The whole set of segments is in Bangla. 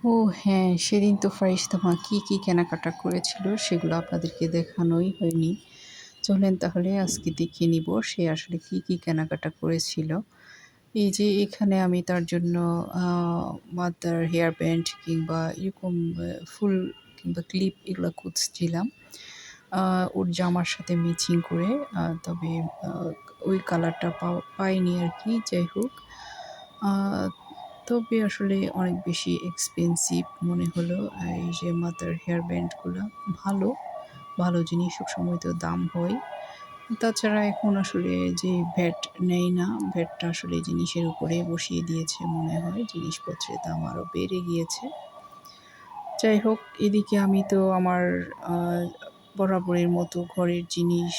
ও হ্যাঁ সেদিন তো ফারিস্তামা কী কী কেনাকাটা করেছিল সেগুলো আপনাদেরকে দেখানোই হয়নি। চলেন তাহলে আজকে দেখে নিব সে আসলে কী কী কেনাকাটা করেছিল। এই যে এখানে আমি তার জন্য মাদার হেয়ার ব্যান্ড কিংবা এরকম ফুল কিংবা ক্লিপ এগুলো খুঁজছিলাম। ওর জামার সাথে ম্যাচিং করে তবে ওই কালারটা পাইনি আর কি, যাই হোক। তবে আসলে অনেক বেশি এক্সপেন্সিভ মনে হলো। এই যে মাথার হেয়ার ব্যান্ডগুলো ভালো ভালো জিনিস সবসময় তো দাম হয়। তাছাড়া এখন আসলে যে ভ্যাট নেই না ভ্যাটটা আসলে জিনিসের উপরে বসিয়ে দিয়েছে মনে হয়। জিনিসপত্রের দাম আরও বেড়ে গিয়েছে। যাই হোক, এদিকে আমি তো আমার বরাবরের মতো ঘরের জিনিস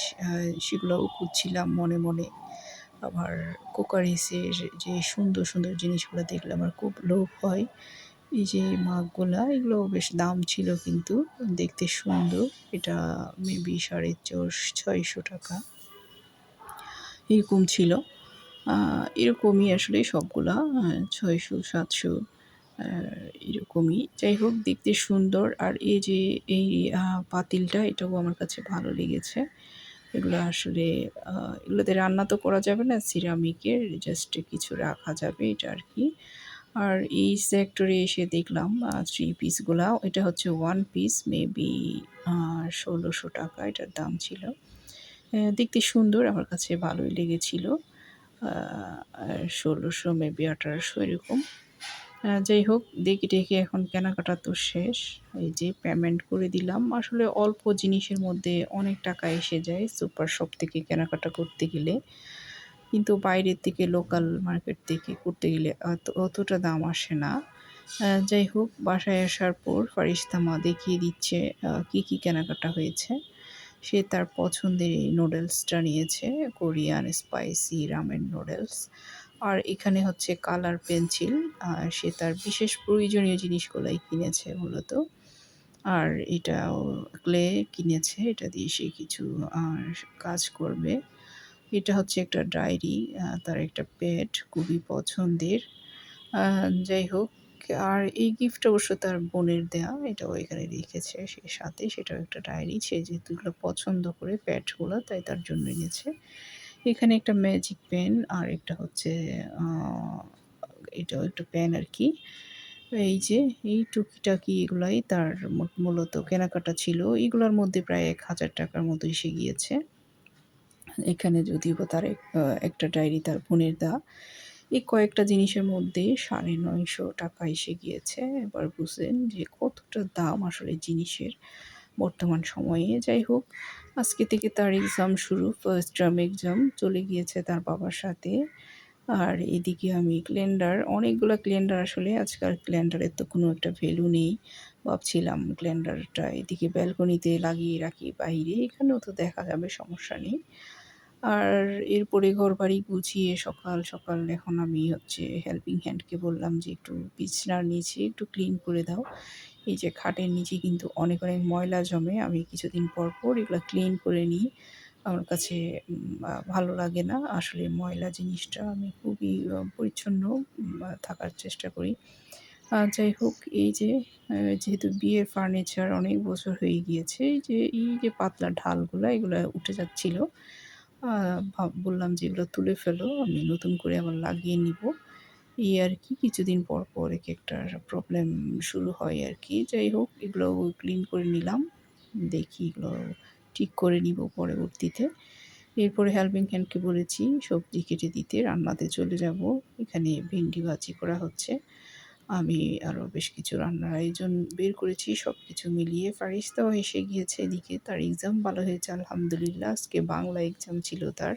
সেগুলোও খুঁজছিলাম মনে মনে। আবার কোকারিসের যে সুন্দর সুন্দর জিনিসগুলো দেখলে আমার খুব লোভ হয়। এই যে মাগগুলা এগুলো বেশ দাম ছিল কিন্তু, দেখতে সুন্দর। এটা মেবি সাড়ে ছয়শো টাকা। এরকম ছিল। এরকমই আসলে সবগুলা ছয়শো, সাতশো এরকমই। যাই হোক, দেখতে সুন্দর। আর এই যে এই পাতিলটা, এটাও আমার কাছে ভালো লেগেছে। এগুলো আসলে এগুলোতে রান্না তো করা যাবে না, সিরামিকের জাস্ট কিছু রাখা যাবে এটা আর কি। আর এই সেক্টরে এসে দেখলাম থ্রি পিসগুলা এটা হচ্ছে ওয়ান পিস মেবি ষোলোশো টাকা এটার দাম ছিল। দেখতে সুন্দর, আমার কাছে ভালোই লেগেছিল। ষোলোশো মেবি আঠারোশো এরকম। যাই হোক, দেখি দেখে এখন কেনাকাটা তো শেষ। এই যে পেমেন্ট করে দিলাম। আসলে অল্প জিনিসের মধ্যে অনেক টাকা এসে যায় সুপার শপ থেকে কেনাকাটা করতে গেলে। কিন্তু বাইরের থেকে লোকাল মার্কেট থেকে করতে গেলে অতটা দাম আসে না। যাই হোক, বাসায় আসার পর ফারিস্তামা দেখিয়ে দিচ্ছে কি কি কেনাকাটা হয়েছে। সে তার পছন্দের এই নুডলসটা নিয়েছে, কোরিয়ান স্পাইসি রামেন নুডলস আর এখানে হচ্ছে কালার পেন্সিল সে তার বিশেষ প্রয়োজনীয় জিনিসগুলাই কিনেছে মূলত। আর এটাও ক্লে কিনেছে, এটা দিয়ে সে কিছু কাজ করবে। এটা হচ্ছে একটা ডায়েরি তার একটা প্যাড, খুবই পছন্দের। যাই হোক, আর এই গিফট অবশ্য তার বোনের দেয়া, এটাও এখানে রেখেছে সে সাথে, সেটাও একটা ডায়েরি। সে যেহেতু পছন্দ করে প্যাডগুলো, তাই তার জন্য এনেছে। এখানে একটা ম্যাজিক পেন আর একটা হচ্ছে এটাও একটা পেন আর কি। এই যে, এই টুকিটাকি এগুলাই তার মূলত কেনাকাটা ছিল। এগুলোর মধ্যে প্রায় এক হাজার টাকার মতো এসে গিয়েছে। এখানে যদিও তার একটা ডায়েরি তার বোনের দা এই কয়েকটা জিনিসের মধ্যে সাড়ে নয়শো টাকা এসে গিয়েছে। এবার বুঝলেন যে কতটা দাম আসলে জিনিসের। বর্তমান সময়ে। যাই হোক, আজকে থেকে তার এক্সাম শুরু ফার্স্ট টার্ম এক্সাম চলে গিয়েছে তার বাবার সাথে। আর এদিকে আমি ক্লেন্ডার অনেকগুলো ক্লেন্ডার আসলে আজকাল ক্লেন্ডারের তো কোনো একটা ভ্যালু নেই। ভাবছিলাম ক্লেন্ডারটা এদিকে ব্যালকনিতে লাগিয়ে রাখি, বাইরে এখানেও তো দেখা যাবে, সমস্যা নেই। আর এরপরে ঘর বাড়ি গুছিয়ে সকাল সকাল এখন আমি হচ্ছে হেল্পিং হ্যান্ডকে বললাম যে একটু বিছনার নিচে একটু ক্লিন করে দাও। এই যে খাটের নিচে কিন্তু অনেক অনেক ময়লা জমে, আমি কিছুদিন পর পর এগুলো ক্লিন করে নিই। আমার কাছে ভালো লাগে না। আসলে ময়লা জিনিসটা আমি খুবই পরিচ্ছন্ন থাকার চেষ্টা করি। যাই হোক, এই যে যেহেতু বিয়ের ফার্নিচার অনেক বছর হয়ে গিয়েছে, এই যে এই যে পাতলা ঢালগুলো, এগুলো উঠে যাচ্ছিল। বললাম যে এগুলো তুলে ফেলো, আমি নতুন করে আবার লাগিয়ে নিব। এই আর কি, কিছুদিন পর পর এক একটা প্রবলেম শুরু হয় আর কি। যাই হোক, এগুলো ক্লিন করে নিলাম। দেখি এগুলো ঠিক করে নিব পরবর্তীতে। এরপরে হেল্পিং হ্যান্ডকে বলেছি, সবজি কেটে দিতে, রান্নাতে চলে যাব। এখানে ভেন্ডি ভাজি করা হচ্ছে। আমি আরও বেশ কিছু রান্নার আয়োজন বের করেছি সব কিছু মিলিয়ে। ফারিস্তাও এসে গিয়েছে এদিকে, তার এক্সাম ভালো হয়েছে, আলহামদুলিল্লাহ। আজকে বাংলা এক্সাম ছিল তার।